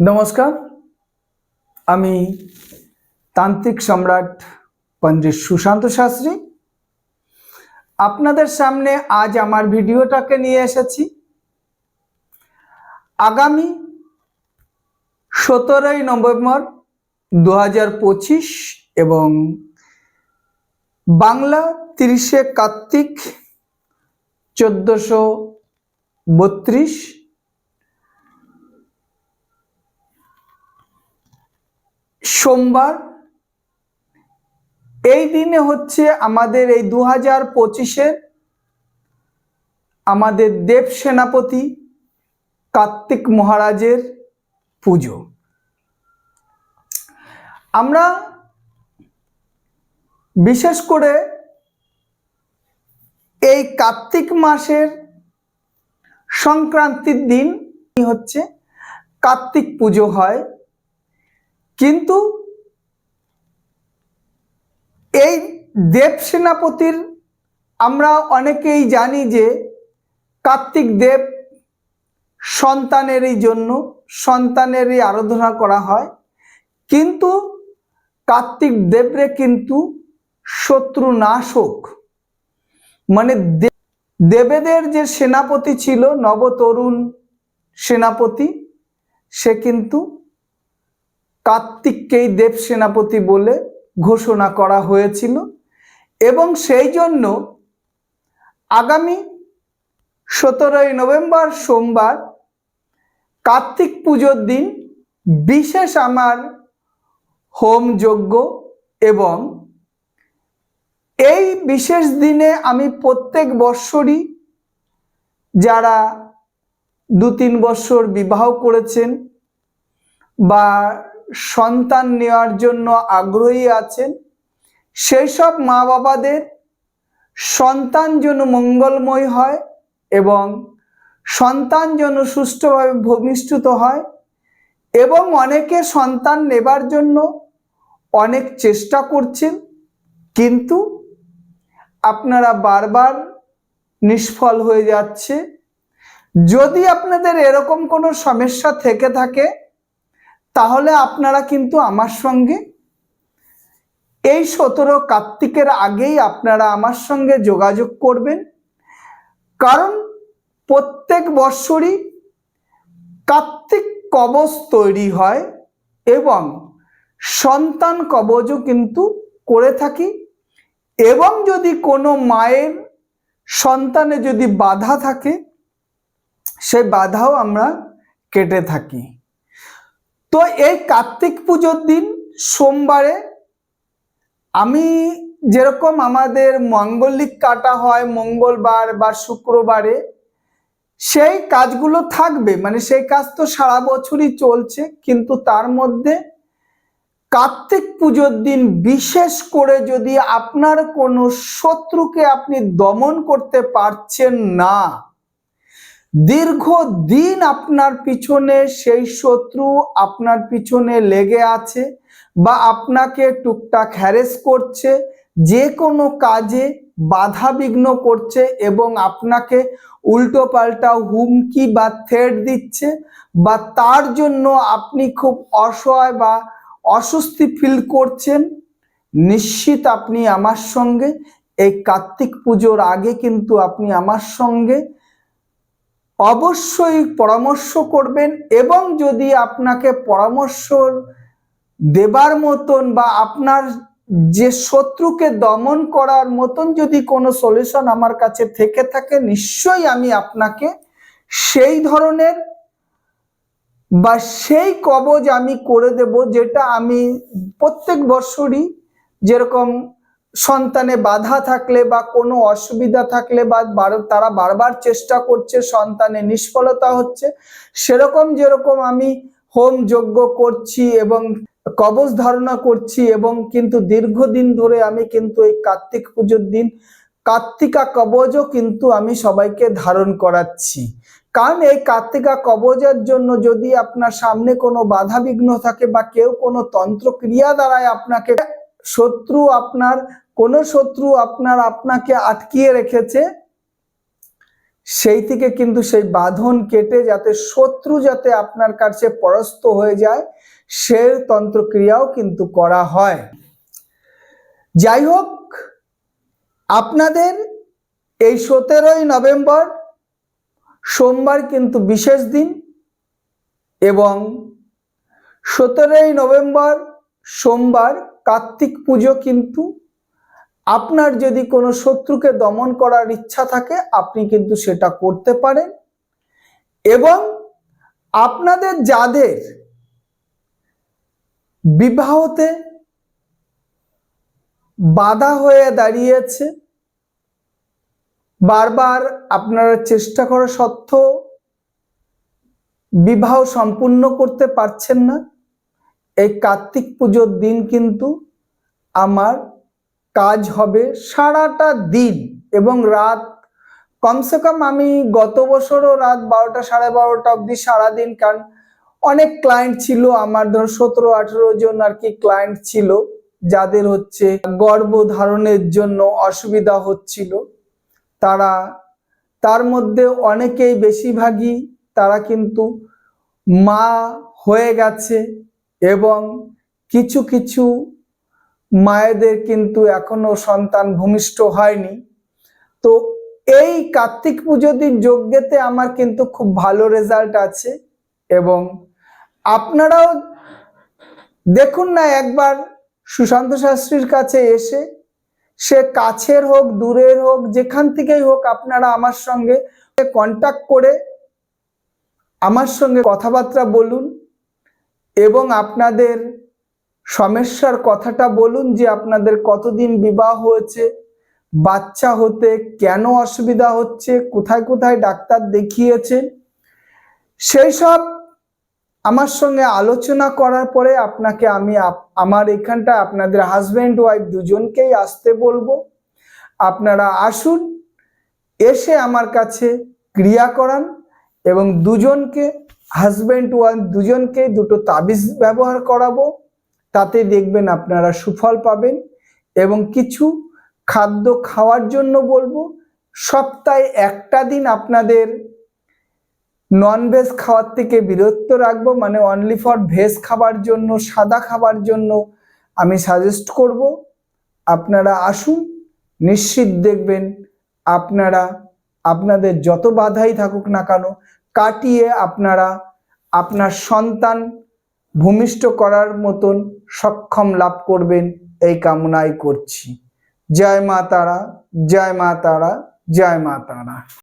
নমস্কার। আমি তান্ত্রিক সম্রাট পণ্ডিত সুশান্ত শাস্ত্রী। আপনাদের সামনে আজ আমার ভিডিওটাকে নিয়ে এসেছি। আগামী সতেরোই নভেম্বর দু এবং বাংলা তিরিশে কার্তিক চোদ্দোশো বত্রিশ সোমবার। এই দিনে হচ্ছে আমাদের এই দু হাজার পঁচিশের আমাদের দেব সেনাপতি কার্তিক মহারাজের পুজো। আমরা বিশেষ করে এই কার্তিক মাসের সংক্রান্তির দিন হচ্ছে কার্তিক পুজো হয়। কিন্তু এই দেব সেনাপতির আমরা অনেকেই জানি যে কার্তিক দেব সন্তানেরই জন্য, সন্তানেরই আরাধনা করা হয়। কিন্তু কার্তিক দেবরে কিন্তু শত্রু নাশক মানে দেবেদের যে সেনাপতি ছিল, নবতরুণ সেনাপতি, সে কিন্তু কার্তিককেই দেব সেনাপতি বলে ঘোষণা করা হয়েছিল এবং সেই জন্য আগামী সতেরোই নভেম্বর সোমবার কার্তিক পুজোর দিন বিশেষ আমার হোম যজ্ঞ এবং এই বিশেষ দিনে আমি প্রত্যেক বৎসরই যারা দু তিন বৎসর বিবাহ করেছেন বা সন্তান নেওয়ার জন্য আগ্রহী আছেন। সেই সব মা বাবাদের সন্তান যেন মঙ্গলময় হয় এবং সন্তান যেন সুষ্ঠুভাবে ভূমিষ্ঠুত হয় এবং অনেকে সন্তান নেবার জন্য অনেক চেষ্টা করছেন, কিন্তু আপনারা বারবার নিষ্ফল হয়ে যাচ্ছে। যদি আপনাদের এরকম কোনো সমস্যা থেকে থাকে তাহলে আপনারা কিন্তু আমার সঙ্গে এই সতেরো কার্তিকের আগেই আপনারা আমার সঙ্গে যোগাযোগ করবেন। কারণ প্রত্যেক বৎসরই কার্তিক কবচ তৈরি হয় এবং সন্তান কবচও কিন্তু করে থাকি এবং যদি কোনো মায়ের সন্তানে যদি বাধা থাকে সেই বাধাও আমরা কেটে থাকি। তো এই কার্তিক পুজোর দিন সোমবারে আমি যেরকম আমাদের মঙ্গলিক কাটা হয় মঙ্গলবার বা শুক্রবারে, সেই কাজগুলো থাকবে। মানে সেই কাজ তো সারা বছরই চলছে, কিন্তু তার মধ্যে কার্তিক পুজোর দিন বিশেষ করে যদি আপনার কোনো শত্রুকে আপনি দমন করতে পারছেন না দীর্ঘ দিন আপনার পিছনে সেই শত্রু আপনার পিছনে লেগে আছে বা আপনাকে টুকটাক হ্যারেস করছে, যে কোনো কাজে বাধা বিঘ্ন করছে এবং আপনাকে উল্টো পাল্টা হুমকি বা থ্রেট দিচ্ছে বা তার জন্য আপনি খুব অসহায় বা অস্বস্তি ফিল করছেন, নিশ্চিত আপনি আমার সঙ্গে। এই কার্তিক পুজোর আগে কিন্তু আপনি আমার সঙ্গে। অবশ্যই পরামর্শ করবেন এবং যদি আপনাকে পরামর্শ দেবার মতন বা আপনার যে শত্রুকে দমন করার মতন যদি কোনো সলিউশন আমার কাছে থেকে থাকে, নিশ্চয়ই আমি আপনাকে সেই ধরনের বা সেই কবজ আমি করে দেব যেটা আমি প্রত্যেক বছরই যেরকম সন্তানে বাধা থাকলে বা কোনো অসুবিধা থাকলে বা তারা বারবার চেষ্টা করছে, সন্তানে নিষ্ফলতা হচ্ছে। সেরকম যেরকম আমি হোম যজ্ঞ করছি এবং কবচ ধারণা করছি এবং কিন্তু দীর্ঘদিন ধরে আমি কিন্তু এই কার্তিক পুজোর দিন কার্তিকা কবচও কিন্তু আমি সবাইকে ধারণ করাচ্ছি। কারণ এই কার্তিকা কবজের জন্য যদি আপনার সামনে কোনো বাধা বিঘ্ন থাকে বা কেউ কোনো তন্ত্র ক্রিয়া দ্বারায় আপনাকে শত্রু আপনার, কোন শত্রু আপনার আপনাকে আটকিয়ে রেখেছে, সেই থেকে কিন্তু সেই বাঁধন কেটে যাতে শত্রু যাতে আপনার কাছে পরাস্ত হয়ে যায় সে তন্ত্রক্রিয়াও কিন্তু করা হয়। যাই হোক, আপনাদের এই সতেরোই নভেম্বর সোমবার কিন্তু বিশেষ দিন এবং সতেরোই নভেম্বর সোমবার কার্তিক পুজো কিন্তু আপনার যদি কোনো শত্রুকে দমন করার ইচ্ছা থাকে, আপনি কিন্তু সেটা করতে পারেন। এবং আপনাদের যাদের বিবাহতে বাধা হয়ে দাঁড়িয়েছে, বারবার আপনারা চেষ্টা করা সত্ত্বেও বিবাহ সম্পূর্ণ করতে পারছেন না এই কার্তিক পুজোর দিন কিন্তু আমার কাজ হবে সারাটা দিন এবং রাত, কমসে কম আমি গত বছরও রাত বারোটা সাড়ে বারোটা অবধি সারাদিন, কারণ অনেক ক্লায়েন্ট ছিল আমার, ধর সতেরো, আঠেরো জন আর কি ক্লায়েন্ট ছিল, যাদের হচ্ছে গর্ভ ধারণের জন্য অসুবিধা হচ্ছিল। তারা, তার মধ্যে অনেকেই বেশিরভাগই তারা কিন্তু মা হয়ে গেছে। এবং কিছু কিছু মায়েদের কিন্তু এখনও সন্তান ভূমিষ্ঠ হয়নি। তো এই কার্তিক পুজো দিন যজ্ঞেতে আমার কিন্তু খুব ভালো রেজাল্ট আছে এবং আপনারাও দেখুন না একবার সুশান্ত শাস্ত্রীর কাছে এসে, সে কাছের হোক, দূরের হোক, যেখান থেকেই হোক আপনারা আমার সঙ্গে কন্ট্যাক্ট করে আমার সঙ্গে কথাবার্তা বলুন। এবং আপনাদের সমস্যার কথাটা বলুন যে আপনাদের কতদিন বিবাহ হয়েছে, বাচ্চা হতে কেন অসুবিধা হচ্ছে, কোথায় কোথায় ডাক্তার দেখিয়েছেন সেই সব আমার সঙ্গে আলোচনা করার পরে আপনাকে আমি আমার এখানটা আপনাদের হাজব্যান্ড ওয়াইফ দুজনকেই আসতে বলব। আপনারা আসুন, এসে আমার কাছে ক্রিয়া করান এবং দুজনকে হাজব্যান্ড ওয়াইফ দুজনকেই দুটো তাবিজ ব্যবহার করাবো। তাতে দেখবেন আপনারা সুফল পাবেন এবং কিছু খাদ্য খাওয়ার জন্য বলব। সপ্তাহে একটা দিন আপনাদের নন ভেজ খাওয়ার থেকে বিরত রাখব মানে অনলি ফর ভেজ খাবার জন্য, সাদা খাবার জন্য আমি সাজেস্ট করব। আপনারা আসুন, নিশ্চিত দেখবেন আপনারা, আপনাদের যত বাধাই থাকুক না কেন কাটিয়ে আপনারা আপনার সন্তান ভূমিষ্ঠ করার মতন সক্ষম লাভ করবেন এই কামনাই করছি। জয় মা তারা, জয় মা তারা, জয় মা তারা।